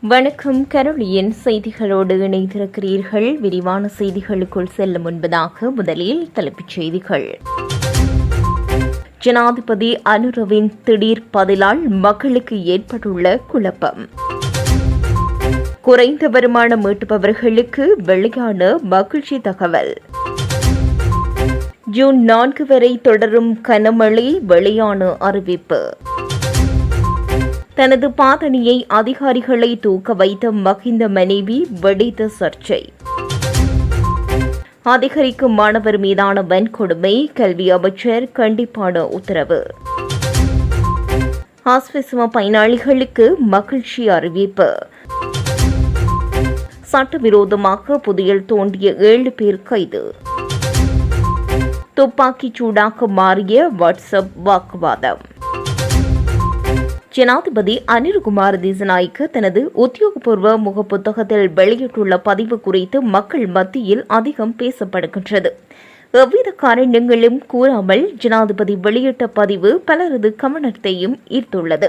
வணக்கம். கரோலியின் செய்திகளோடு இணைந்திருக்கிறீர்கள். விரிவான செய்திகளுக்குள் செல்லும் முன்பதாக முதலில் தலைப்புச் செய்திகள். ஜனாதிபதி அனுரவின் திடீர் பதிலால் மக்களுக்கு ஏற்பட்டுள்ள குழப்பம். குறைந்த வருமானம் ஈட்டுபவர்களுக்கு வெளியான மகிழ்ச்சி தகவல். ஜூன் நான்கு வரை தொடரும் கனமழை வெளியான அறிவிப்பு. தனது பாதணியை அதிகாரிகளை தூக்க வைத்த மகிந்த மனைவி வெடித்த சர்ச்சை. அதிகரிக்கும் மாணவர் மீதான வன்கொடுமை கல்வி அமைச்சர் கண்டிப்பான உத்தரவு. ஆஸ்வசம பயனாளிகளுக்கு மகிழ்ச்சி அறிவிப்பு. சட்டவிரோதமாக புதையல் தோண்டிய ஏழு பேர் கைது. துப்பாக்கிச் சூடாக மாறிய வாட்ஸ்அப் வாக்குவாதம். ஜனாதிபதி அனில்குமார் திசநாய்க்கு தனது உத்தியோகபூர்வ முகப்புத்தகத்தில் வெளியிட்டுள்ள பதிவு குறித்து மக்கள் மத்தியில் அதிகம் பேசப்படுகின்றது. எவ்வித காரணங்களும் கூறாமல் ஜனாதிபதி வெளியிட்ட பதிவு பலரது கவனத்தையும் ஈர்த்துள்ளது.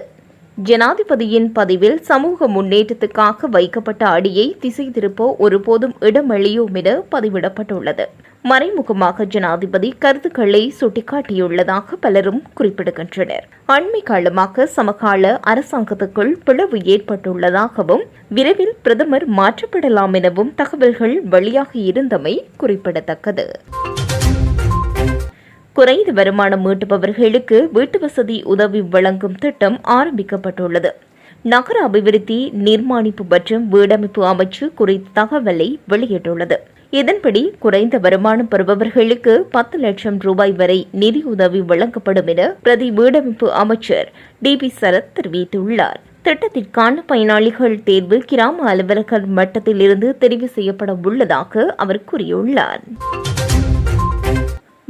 ஜனாதிபதியின் பதிவில் சமூக முன்னேற்றத்துக்காக வைக்கப்பட்ட அடியை திசை திருப்ப ஒருபோதும் இடமளியோம் என பதிவிடப்பட்டுள்ளது. மறைமுகமாக ஜனாதிபதி கருத்துக்களை சுட்டிக்காட்டியுள்ளதாக பலரும் குறிப்பிடுகின்றனர். அண்மை காலமாக சமகால அரசாங்கத்துக்குள் பிளவு ஏற்பட்டுள்ளதாகவும் விரைவில் பிரதமர் மாற்றப்படலாம் எனவும் தகவல்கள் வெளியாகி இருந்தமை குறிப்பிடத்தக்கது. குறைந்த வருமானம் ஈட்டுபவர்களுக்கு வீட்டு வசதி உதவி வழங்கும் திட்டம் ஆரம்பிக்கப்பட்டுள்ளது. நகர அபிவிருத்தி நிர்மாணிப்பு மற்றும் வீடமைப்பு அமைச்சு குறித்த தகவலை வெளியிட்டுள்ளது. இதன்படி குறைந்த வருமானம் பெறுபவர்களுக்கு பத்து லட்சம் ரூபாய் வரை நிதியுதவி வழங்கப்படும் என பிரதி வீடமைப்பு அமைச்சர் டி பி சரத் தெரிவித்துள்ளார். திட்டத்திற்கான பயனாளிகள் தேர்வு கிராம அலுவலர்கள் மட்டத்தில் இருந்து தெரிவு செய்யப்பட உள்ளதாக அவர் கூறியுள்ளார்.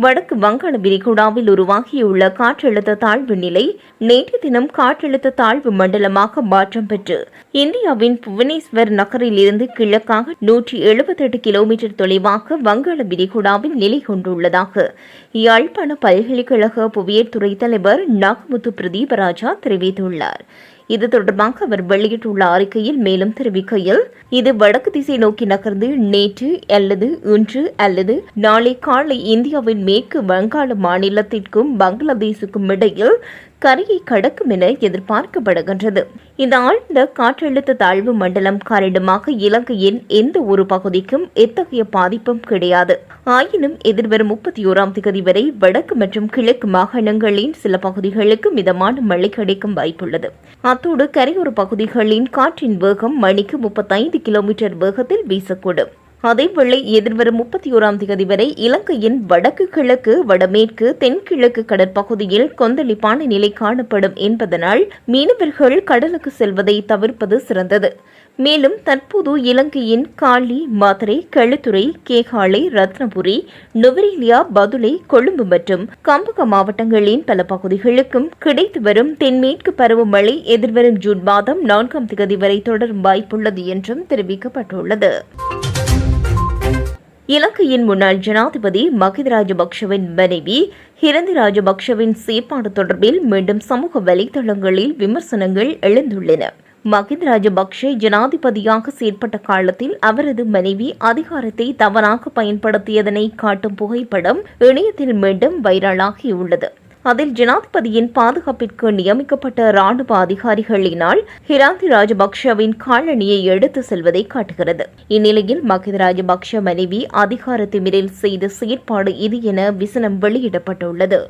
வடக்கு வங்காள விரிகுடாவில் உருவாகியுள்ள காற்றழுத்த தாழ்வு நிலை நேற்று தினம் காற்றழுத்த தாழ்வு மண்டலமாக மாற்றம் பெற்று இந்தியாவின் புவனேஸ்வர் நகரில் இருந்து கிழக்காக நூற்றி எழுபத்தெட்டு கிலோமீட்டர் தொலைவாக வங்காள விரிகுடாவில் நிலை கொண்டுள்ளதாக யாழ்ப்பாண பல்கலைக்கழக புவியியல் துறை தலைவர் நாகமுத்து பிரதீபராஜா தெரிவித்துள்ளார். இது தொடர்பாக அவர் வெளியிட்டுள்ள அறிக்கையில் மேலும் தெரிவிக்கையில் இது வடக்கு திசை நோக்கி நகர்ந்து நேற்று அல்லது இன்று அல்லது நாளை காலை இந்தியாவின் மேற்கு வங்காள மாநிலத்திற்கும் பங்களாதேசுக்கும் இடையில் கரையை கடக்கும் என எதிர்பார்க்கப்படுகின்றது. இந்த ஆழ்ந்த காற்றழுத்த தாழ்வு மண்டலம் காரணமாக இலங்கையின் எந்த ஒரு பகுதிக்கும் எத்தகைய பாதிப்பும் கிடையாது. ஆயினும் எதிர்வரும் முப்பத்தி ஓராம் தேதி வரை வடக்கு மற்றும் கிழக்கு மாகாணங்களின் சில பகுதிகளுக்கு மிதமான மழை கிடைக்கும் வாய்ப்புள்ளது. அத்தோடு கரையோர பகுதிகளின் காற்றின் வேகம் மணிக்கு முப்பத்தைந்து கிலோமீட்டர் வேகத்தில் வீசக்கூடும். அதேவேளை எதிர்வரும் முப்பத்தி ஓராம் தேதி வரை இலங்கையின் வடக்கு கிழக்கு வடமேற்கு தென்கிழக்கு கடற்பகுதியில் கொந்தளிப்பான நிலை காணப்படும் என்பதனால் மீனவர்கள் கடலுக்கு செல்வதை தவிர்ப்பது சிறந்தது. மேலும் தற்போது இலங்கையின் காலி மாத்தரை களுத்துறை கேகாலை ரத்னபுரி நுவரேலியா பதுளை கொழும்பு மற்றும் கம்பக மாவட்டங்களின் பல பகுதிகளுக்கும் கிடைத்து வரும் தென்மேற்கு பருவமழை எதிர்வரும் ஜூன் மாதம் நான்காம் தேதி வரை தொடரும் வாய்ப்புள்ளது என்றும் தெரிவிக்கப்பட்டுள்ளது. இலங்கையின் முன்னாள் ஜனாதிபதி மகித ராஜபக்ஷவின் மனைவி ஹிரந்தி ராஜபக்ஷவின் செயற்பாடு தொடர்பில் மீண்டும் சமூக வலைதளங்களில் விமர்சனங்கள் எழுந்துள்ளன. மகிந்த ராஜபக்ஷ ஜனாதிபதியாக செயற்பட்ட காலத்தில் அவரது மனைவி அதிகாரத்தை தவறாக பயன்படுத்தியதனை காட்டும் புகைப்படம் இணையத்தில் மீண்டும் வைரலாகியுள்ளது. அதில் ஜனாதிபதியின் பாதுகாப்பிற்கு நியமிக்கப்பட்ட ராணுவ அதிகாரிகளினால் ஹிராந்தி ராஜபக்ஷவின் காலணியை எடுத்து செல்வதை காட்டுகிறது. இந்நிலையில் மகித ராஜபக்ஷ மனைவி அதிகார திமிரில் செய்த செயற்பாடு இது என விசனம் வெளியிடப்பட்டுள்ளது.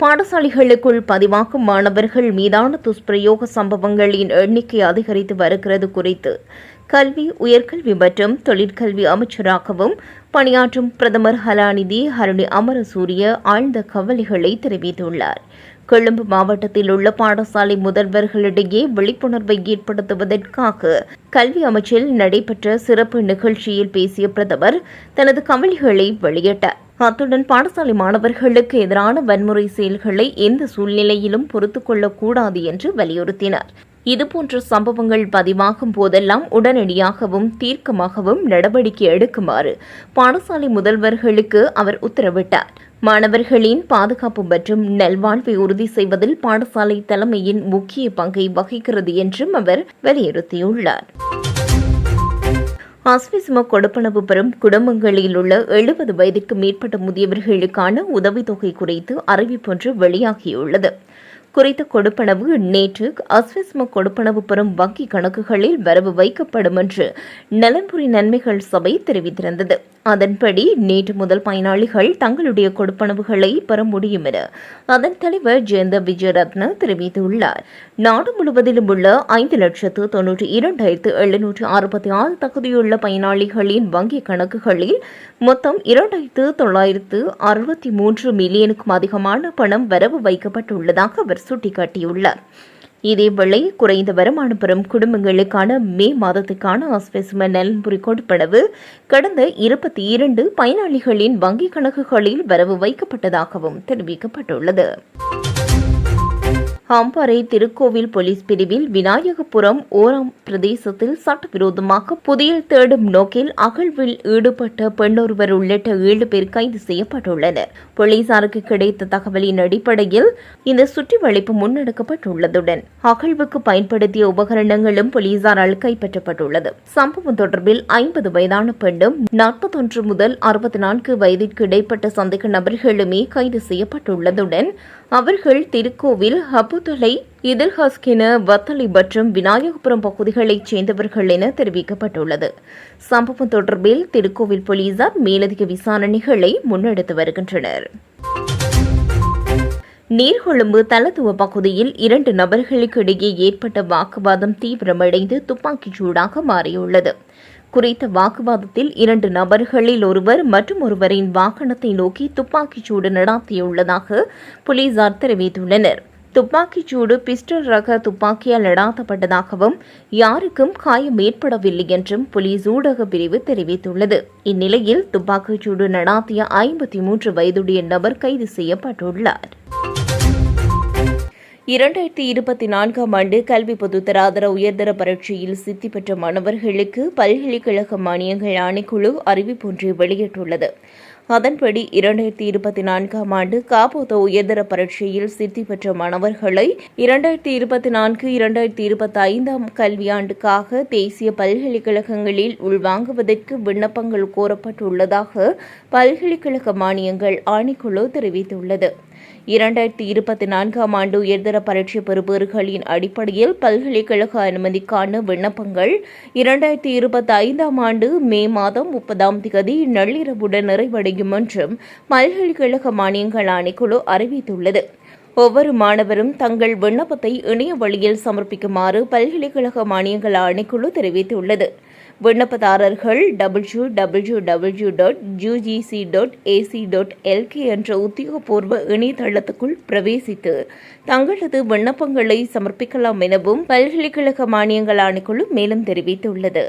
பாடசாலைகளுக்குள் பதிவாகும் மாணவர்கள் மீதான துஷ்பிரயோக சம்பவங்களின் எண்ணிக்கை அதிகரித்து வருகிறது குறித்து கல்வி உயர்கல்வி மற்றும் தொழிற்கல்வி அமைச்சராகவும் பணியாற்றும் பிரதமர் ஹலாநிதி ஹரணி அமரசூரிய ஆழ்ந்த கவலைகளை தெரிவித்துள்ளார். கொழும்பு மாவட்டத்தில் உள்ள பாடசாலை முதல்வர்களிடையே விழிப்புணர்வை ஏற்படுத்துவதற்காக கல்வி அமைச்சில் நடைபெற்ற சிறப்பு நிகழ்ச்சியில் பேசிய பிரதமர் தனது கவலைகளை வெளியிட்டார். அத்துடன் பாடசாலை மாணவர்களுக்கு எதிரான வன்முறை செயல்களை எந்த சூழ்நிலையிலும் பொறுத்துக் கொள்ளக்கூடாது என்று வலியுறுத்தினார். இதுபோன்ற சம்பவங்கள் பதிவாகும் போதெல்லாம் உடனடியாகவும் தீர்க்கமாகவும் நடவடிக்கை எடுக்குமாறு பாடசாலை முதல்வர்களுக்கு அவர் உத்தரவிட்டார். மாணவர்களின் பாதுகாப்பு மற்றும் நல்வாழ்வை உறுதி செய்வதில் பாடசாலை தலைமையின் முக்கிய பங்கை வகிக்கிறது என்றும் அவர் வலியுறுத்தியுள்ளார். ஆஸ்விஸ்ம கொடுப்பனவு பெறும் குடும்பங்களில் உள்ள எழுபது வயதிற்கு மேற்பட்ட முதியவர்களுக்கான உதவித்தொகை குறித்து அறிவிப்பொன்று வெளியாகியுள்ளது. குறித்த கொடுப்பனவு நேற்று அஸ்விஸ்ம கொடுப்பனவு பெறும் வங்கி கணக்குகளில் வரவு வைக்கப்படும் என்று நலன்புரி நன்மைகள் சபை தெரிவித்திருந்தது. அதன்படி நேற்று முதல் பயனாளிகள் தங்களுடைய கொடுப்பனவுகளை பெற முடியும் என அதன் தலைவர் ஜெயந்த விஜயரத்ன தெரிவித்துள்ளார். நாடு முழுவதிலும் உள்ள ஐந்து லட்சத்து தொன்னூற்றி இரண்டாயிரத்து எழுநூற்று அறுபத்தி ஆறு தகுதியுள்ள பயனாளிகளின் வங்கி கணக்குகளில் மொத்தம் இரண்டாயிரத்து தொள்ளாயிரத்து அறுபத்தி மூன்று மில்லியனுக்கும் அதிகமான பணம் வரவு வைக்கப்பட்டுள்ளதாக அவர் சுட்டிக்காட்டியுள்ளார். இதேவேளை குறைந்த வருமானம் பெறும் குடும்பங்களுக்கான மே மாதத்துக்கான ஆஸ்பெசிமன் நலன்புரி கொடுப்பனவு கடந்த இருபத்தி இரண்டு பயனாளிகளின் வங்கிக் கணக்குகளில் வரவு வைக்கப்பட்டதாகவும் தெரிவிக்கப்பட்டுள்ளது. அம்பாறை திருக்கோவில் போலீஸ் பிரிவில் விநாயகபுரம் ஓரம் பிரதேசத்தில் சட்டவிரோதமாக புதிய தேடும் நோக்கில் அகழ்வில் ஈடுபட்ட பெண்ணொருவர் உள்ளிட்ட ஏழு பேர் கைது செய்யப்பட்டுள்ளனர். போலீசாருக்கு கிடைத்த தகவலின் அடிப்படையில் இந்த சுற்றிவளைப்பு முன்னெடுக்கப்பட்டுள்ளதுடன் அகழ்வுக்கு பயன்படுத்திய உபகரணங்களும் போலீசாரால் கைப்பற்றப்பட்டுள்ளது. சம்பவம் தொடர்பில் ஐம்பது வயதான பெண்ணும் நாற்பத்தொன்று முதல் அறுபத்தி நான்கு வயதிற்கு இடைப்பட்ட சந்தேக நபர்களுமே கைது செய்யப்பட்டுள்ளதுடன் அவர்கள் திருக்கோவில் ஹபுதலை இதில்ஹாஸ்கின வத்தலை மற்றும் விநாயகபுரம் பகுதிகளைச் சேர்ந்தவர்கள் என தெரிவிக்கப்பட்டுள்ளது. சம்பவம் தொடர்பில் திருக்கோவில் போலீசார் மேலதிக விசாரணைகளை முன்னெடுத்து வருகின்றனர். நீர்கொழும்பு தலத்துவ பகுதியில் இரண்டு நபர்களுக்கு இடையே ஏற்பட்ட வாக்குவாதம் தீவிரமடைந்து துப்பாக்கிச் சூடாக மாறியுள்ளது. குறித்த வாக்குவாதத்தில் இரண்டு நபர்களில் ஒருவர் மற்றும் ஒருவரின் வாகனத்தை நோக்கி துப்பாக்கிச் சூடு நடாத்தியுள்ளதாக போலீசார் தெரிவித்துள்ளனர். துப்பாக்கிச் சூடு பிஸ்டல் ரக துப்பாக்கியால் நடாத்தப்பட்டதாகவும் யாருக்கும் காயம் ஏற்படவில்லை என்றும் போலீஸ் ஊடக பிரிவு தெரிவித்துள்ளது. இந்நிலையில் துப்பாக்கிச் சூடு நடாத்திய ஐம்பத்தி மூன்று வயதுடைய நபர் கைது செய்யப்பட்டுள்ளார். இரண்டாயிரத்தி இருபத்தி நான்காம் ஆண்டு கல்வி பொதுத்தராதர உயர்தர பரீட்சையில் சித்தி பெற்ற மாணவர்களுக்கு பல்கலைக்கழக மானியங்கள் ஆணைக்குழு அறிவிப்பொன்றை வெளியிட்டுள்ளது. அதன்படி இரண்டாயிரத்தி இருபத்தி நான்காம் ஆண்டு காபோத உயர்தர பரீட்சையில் சித்தி பெற்ற மாணவர்களை இரண்டாயிரத்தி இருபத்தி நான்கு இரண்டாயிரத்தி இருபத்தி ஐந்தாம் கல்வியாண்டுக்காக தேசிய பல்கலைக்கழகங்களில் உள்வாங்குவதற்கு விண்ணப்பங்கள் கோரப்பட்டுள்ளதாக பல்கலைக்கழக மானியங்கள் ஆணைக்குழு தெரிவித்துள்ளது. இரண்டாயிரத்தி இருபத்தி நான்காம் ஆண்டு உயர்தர பரீட்சை பெறுபவர்களின் அடிப்படையில் பல்கலைக்கழக அனுமதிக்கான விண்ணப்பங்கள் இரண்டாயிரத்தி இருபத்தி ஐந்தாம் ஆண்டு மே மாதம் முப்பதாம் தேதி நள்ளிரவுடன் நிறைவடையும் என்றும் பல்கலைக்கழக மானியங்கள் ஆணைக்குழு அறிவித்துள்ளது. ஒவ்வொரு மாணவரும் தங்கள் விண்ணப்பத்தை இணைய வழியில் சமர்ப்பிக்குமாறு பல்கலைக்கழக மானியங்கள் ஆணைக்குழு தெரிவித்துள்ளது. விண்ணப்பதாரர்கள் W W W dot UGC dot AC dot LK என்ற உத்தியோகபூர்வ இணையதளத்துக்குள் பிரவேசித்து தங்களது விண்ணப்பங்களை சமர்ப்பிக்கலாம் எனவும் பல்கலைக்கழக மானியங்கள் ஆணைக்குழு மேலும் தெரிவித்துள்ளது.